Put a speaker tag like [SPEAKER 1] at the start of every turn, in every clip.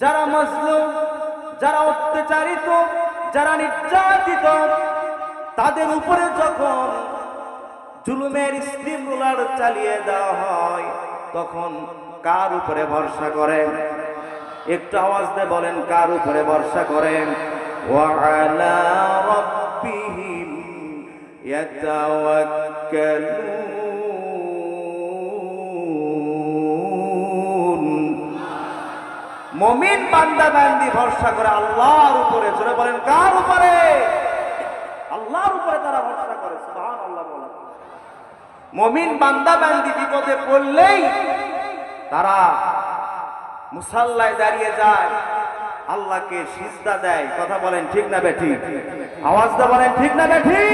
[SPEAKER 1] যারা মজলুম যারা অত্যাচারিত, যারা নির্যাতিত, তাদের উপরে যখন জুলুমের স্টিম চালিয়ে দেওয়া হয়, তখন কার উপরে ভরসা করেন? একটু আওয়াজ দিয়ে বলেন, কার উপরে ভরসা করেন? ওয়ালা রব্বিহিম ইয়াতাওয়াক্কালুন মমিন বান্দা বান্দি ভরসা করে আল্লাহর উপরে, জোরে বলেন, কার উপরে? আল্লাহর উপরে তারা ভরসা করে আল্লাহ মমিন বান্দা বান্দি বিপদে পড়লেই তারা মুসাল্লায় দাঁড়িয়ে যায়, আল্লাহকে সিজদা দেয়। কথা বলেন, ঠিক না বেঠি আওয়াজটা বলেন, ঠিক না বেঠি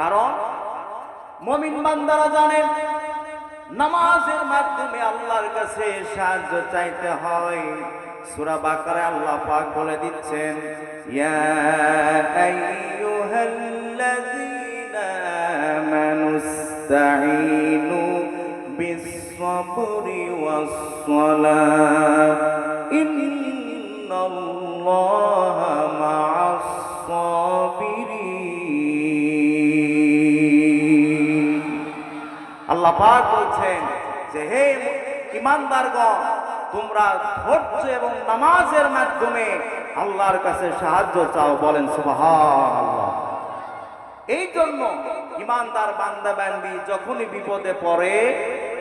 [SPEAKER 1] কারণ মমিন বান্দারা জানেন নামাজের মাধ্যমে আল্লাহর কাছে সাহায্য চাইতে হয়। সূরা বাকারে আল্লাহ পাক বলে দিচ্ছেন, ইয়া আইয়ুহাল্লাযীনা আমানুস্তাঈনু বিস-সাবরি ওয়াস-সালাহ ইন্নাল্লাহা মা'আস-সাবিরিন আল্লাহ পাক যে, হে ইমানদারগণ, তোমরা ধৈর্য এবং নামাজের মাধ্যমে আল্লাহর কাছে সাহায্য চাও, বলেন সুবহানাল্লাহ। এই জন্য ইমানদার বান্দা বান্দি যখনই বিপদে পড়ে,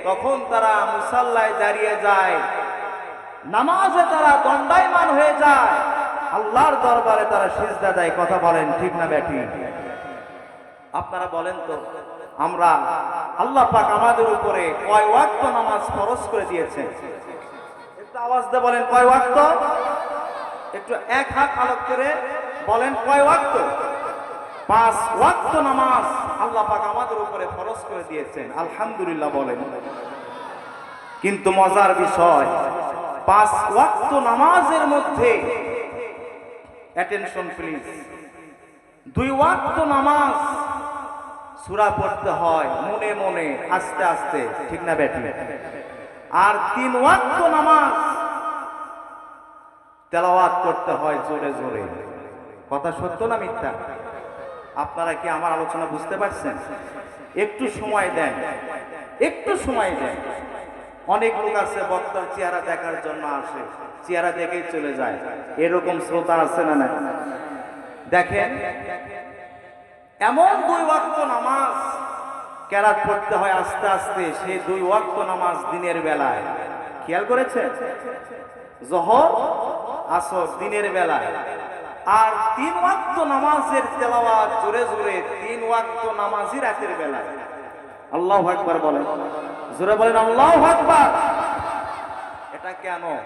[SPEAKER 1] তখন তারা মুসাল্লায় দাঁড়িয়ে যায়। নামাজে তারা দণ্ডায়মান হয়ে যায়। আল্লাহর দরবারে তারা সিজদা দেয়। কথা বলেন ঠিক না ব্যাটি? আপনারা বলেন তো আমরা আল্লাহ পাক আমাদের উপরে কয় ওয়াক্ত নামাজ ফরজ করে দিয়েছেন? একটু আওয়াজ দিয়ে বলেন, কয় ওয়াক্ত? একটু এক হাত আলোক করে বলেন, কয় ওয়াক্ত? পাঁচ ওয়াক্ত নামাজ আল্লাহ পাক আমাদের উপরে ফরজ করে দিয়েছেন। আলহামদুলিল্লাহ বলেন। কিন্তু মজার বিষয়, পাঁচ ওয়াক্ত নামাজের মধ্যে অ্যাটেনশন প্লিজ দুই ওয়াক্ত নামাজ সূরা পড়তে হয় মনে মনে, আস্তে আস্তে, ঠিক না বেটি আর তিন ওয়াক্ত নামাজ তেলাওয়াত করতে হয় জোরে জোরে। কথা সত্য না মিথ্যা? আপনারা কি আমার আলোচনা বুঝতে পারছেন? একটু সময় দেন। একটু সময় দেন। অনেক লোক আছে, বক্তার চেহারা দেখার জন্য আসে। চেহারা দেখেই চলে যায়। এরকম শ্রোতা আছে না না দেখেন? এমন দুই ওয়াক্ত নামাজ কেরাত পড়তে হয় আস্তে আস্তে, সেই দুই ওয়াক্ত নামাজ দিনের বেলায়। খেয়াল করেছে? জহর, আসর দিনের বেলায়। আর তিন ওয়াক্ত নামাজের তেলাওয়াত জোরে জোরে তিন ওয়াক্ত নামাজই রাতের বেলায়। আল্লাহ আকবার বলেন। জোরে বলেন, আল্লাহ আকবার! এটা কেন?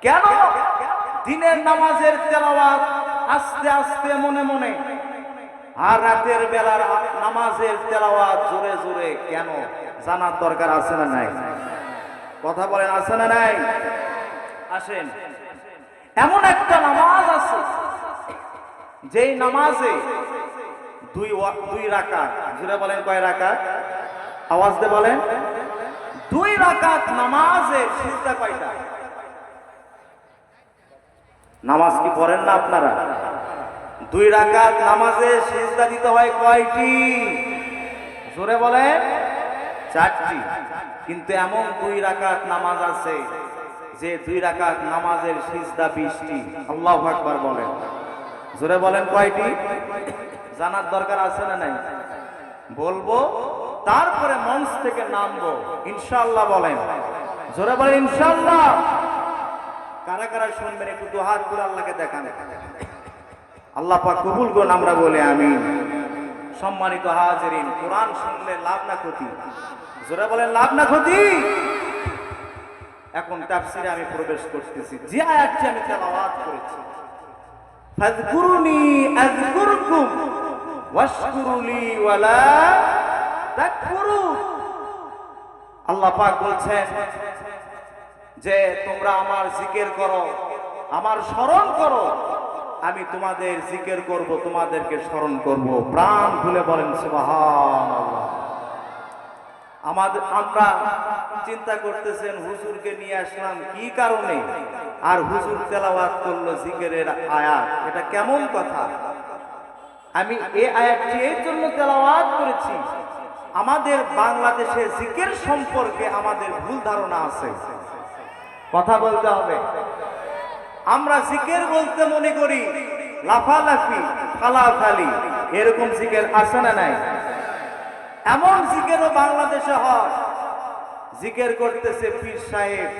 [SPEAKER 1] কেন? দিনের নামাজের তেলাওয়াত আস্তে আস্তে মনে মনে আর রাতের বেলার নামাজের তেলাওয়াত জোরে জোরে কেন জানার দরকার আছে না নাই? কথা বলেন, আছে না নাই? আসেন। এমন একটা নামাজ আছে, যেই নামাজে দুই দুই রাকাত, জোরে বলেন কয় রাকাত? আওয়াজ দিয়ে বলেন। দুই রাকাত নামাজে সিজদা কয়টা? নামাজ কি পড়েন না আপনারা? দুই রাকাত নামাজে সিজদা দিতে হয় কয়টি? জোরে বলেন। চারটি। কিন্তু এমন দুই রাকাত নামাজ আছে যে দুই রাকাত নামাজের সিজদা বিশটি। আল্লাহ আকবার বলেন। জোরে বলেন কয়টি? জানার দরকার আছে না নাই? বলব, তারপরে মঞ্চ থেকে নামবো ইনশাল্লাহ বলেন। জোরে বলেন, ইনশাআল্লাহ। কারা কারা শুনবেন, একটু দুহাত করে আল্লাহকে দেখান। আল্লাহ পাক কবুল করুন, আমরা বলে আমি সম্মানিত হাজিরিন, কোরআন শুনলে লাভ না ক্ষতি? জোরে বলেন, লাভ না ক্ষতি? এখন তাফসিরে আমি প্রবেশ করতেছি। যে আয়াতটি আমি তেলাওয়াত করেছি, ফাযকুরুনি আযকুরকুম, ওয়াশকুরুলি ওয়ালা তাকফুরুন। আল্লাহ পাক বলছেন যে, তোমরা আমার জিকির করো, আমার স্মরণ করো আমি তোমাদের জিকির করব, তোমাদেরকে স্মরণ করব। প্রাণ খুলে বলেন, সুবহানাল্লাহ। আমাদের, আমরা চিন্তা করতেছেন, হুজুরকে নিয়ে আসলাম, কি কারণে? আর হুজুর তেলাওয়াত করল জিকেরের আয়াত, এটা কেমন কথা? আমি এই আয়াতটি এর জন্য তেলাওয়াত করেছি। আমাদের বাংলাদেশে জিকের সম্পর্কে আমাদের ভুল ধারণা আছে। কথা বলতে হবে। আমরা জিকের বলতে মনে করি, লাফালাফি, ফালাফালি, এরকম জিকের আছে না নাই? এমন জিকেরও বাংলাদেশে হয়, জিকের করতেছে পীর সাহেব,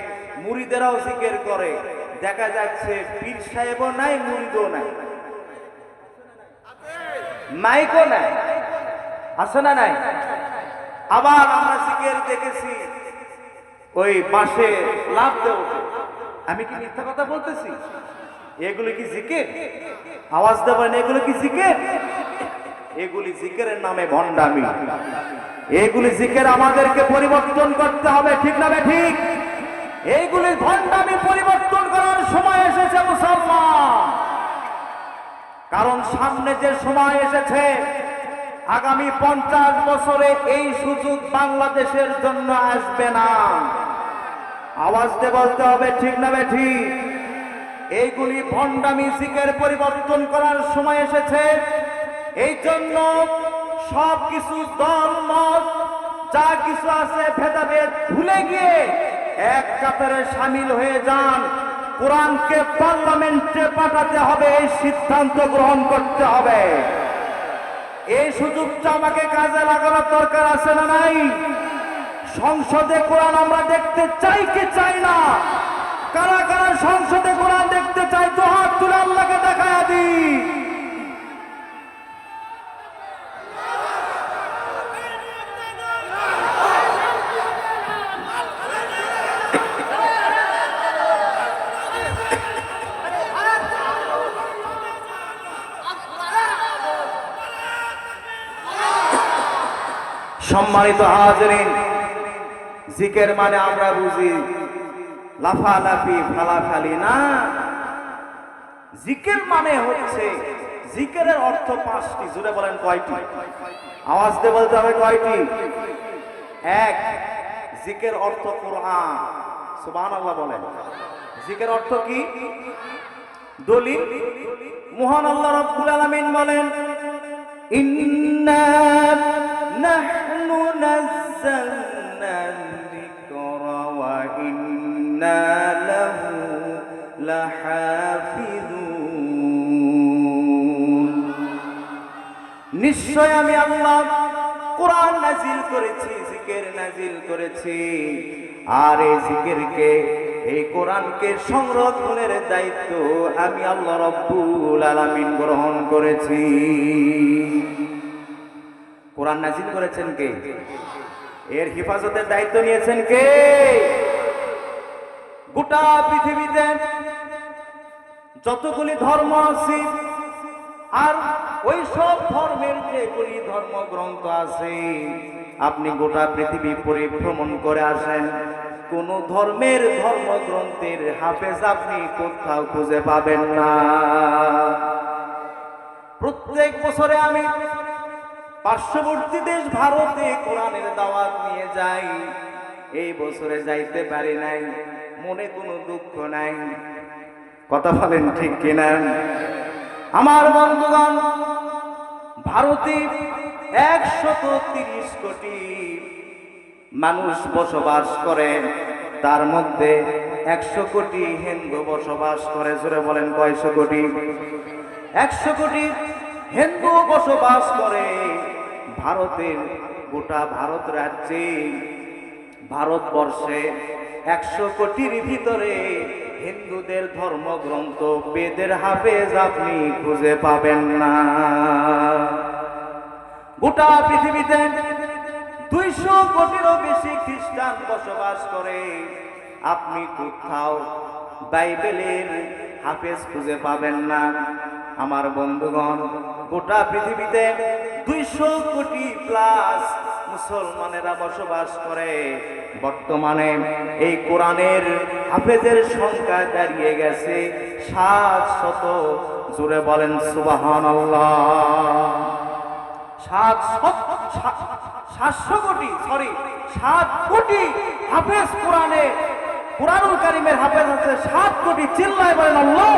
[SPEAKER 1] মুড়িদেরাও জিকের করে, দেখা যাচ্ছে পীর সাহেবও নাই, মুড়িদও নাই। মাইকও নাই, আছে না নাই? আবার আমরা জিকের দেখেছি, ওই বাঁশে লাভ দেব আমি কি মিথ্যা কথা বলতেছি? এগুলো কি জিকের? আওয়াজ দেবেন এগুলো কি জিকের? এগুলি জিকেরের নামে ভণ্ডামি। এগুলি জিকের আমাদেরকে পরিবর্তন করতে হবে, ঠিক না ঠিক এইগুলি ভণ্ডামি পরিবর্তন করার সময় এসেছে মুসলমান। কারণ সামনে যে সময় এসেছে, আগামী পঞ্চাশ বছরে এই সুযোগ বাংলাদেশের জন্য আসবে না। আওয়াজ দিয়ে বলতে হবে, ঠিক না বে ঠিক? এইগুলি ভণ্ডামি শিখের পরিবর্তন করার সময় এসেছে। এই জন্য সব কিছু দল মত যা কিছু আছে ভেদাভেদ ভুলে গিয়ে এক কাতারে সামিল হয়ে যান। কোরআনকে পার্লামেন্টে পাঠাতে হবে, এই সিদ্ধান্ত গ্রহণ করতে হবে। এই সুযোগটা আমাকে কাজে লাগানোর দরকার আছে না নাই? সংসদে কোরআন আমরা দেখতে চাই কি চাই না? কারা কারা সংসদে কোরআন দেখতে চাই তো হাত তুলে আল্লাহকে দেখায় দিই সম্মানিত হাজরিন জিকের মানে আমরা বুঝি লাফালাফি, ফালাফালি, না। জিকের মানে হচ্ছে, জিকেরের অর্থ পাঁচটি জুড়ে বলেন কয়টি? আওয়াজ দিয়ে বলতে হবে কয়টি? এক, জিকের অর্থ কোরআন। সুবহান আল্লাহ বলেন। জিকের অর্থ কি? দলিল। মহান আল্লাহ রব্বুল আলামিন বলেন, ইন্না নাহনু নাযালনা নিশ্চয় আমি আল্লাহ কোরআন নাজিল করেছি, জিকের নাজিল করেছি। আর এই জিকেরকে, এই কোরআনকে সংরক্ষণের দায়িত্ব আমি আল্লাহ রব্বুল আলামিন গ্রহণ করেছি। কোরআন নাজিল করেছেন কে? এর হেফাজতের দায়িত্ব নিয়েছেন কে? গোটা পৃথিবীতে যতগুলি ধর্ম আছে, আর ওই সব ধর্মের যে যেগুলি ধর্মগ্রন্থ আছে, আপনি গোটা পৃথিবী পরিভ্রমণ করে আসেন। কোন ধর্মের ধর্মগ্রন্থের হাফেজ আপনি কোথাও খুঁজে পাবেন না। প্রত্যেক বছরে আমি পার্শ্ববর্তী দেশ ভারতে কোরআনের দাওয়াত নিয়ে যাই। এই বছরে যাইতে পারি নাই, মনে কোনো দুঃখ নাই। কথা বলেন ঠিক কিনা? আমার বন্ধুগণ ভারতে একশত তিরিশ কোটি মানুষ বসবাস করে। তার মধ্যে একশো কোটি হিন্দু বসবাস করে, জোরে বলেন কয়শো কোটি? একশো কোটি হিন্দু বসবাস করে। ভারতের গোটা ভারত রাজ্যে, ভারতবর্ষে একশো কোটির ভিতরে হিন্দুদের ধর্মগ্রন্থ বেদের হাফেজ আপনি খুঁজে পাবেন না। গোটা পৃথিবীতে দুইশো কোটিরও বেশি খ্রিস্টান বসবাস করে। আপনি কোথাও বাইবেলের হাফেজ খুঁজে পাবেন না। আমার বন্ধুগণ, গোটা পৃথিবীতে দুইশো কোটি প্লাস মুসলমানেরা বসবাস করে। বর্তমানে এই কোরআনের হাফেজের সংখ্যা দাঁড়িয়ে গেছে সাত শত। জুড়ে বলেন সুবাহান সাত সাতশো কোটি সরি সাত কোটি হাফেজ কোরআনে, কোরআনুল কারিমের হাফেজ আছে সাত কোটি। চিল্লায় বলেন, আল্লাহ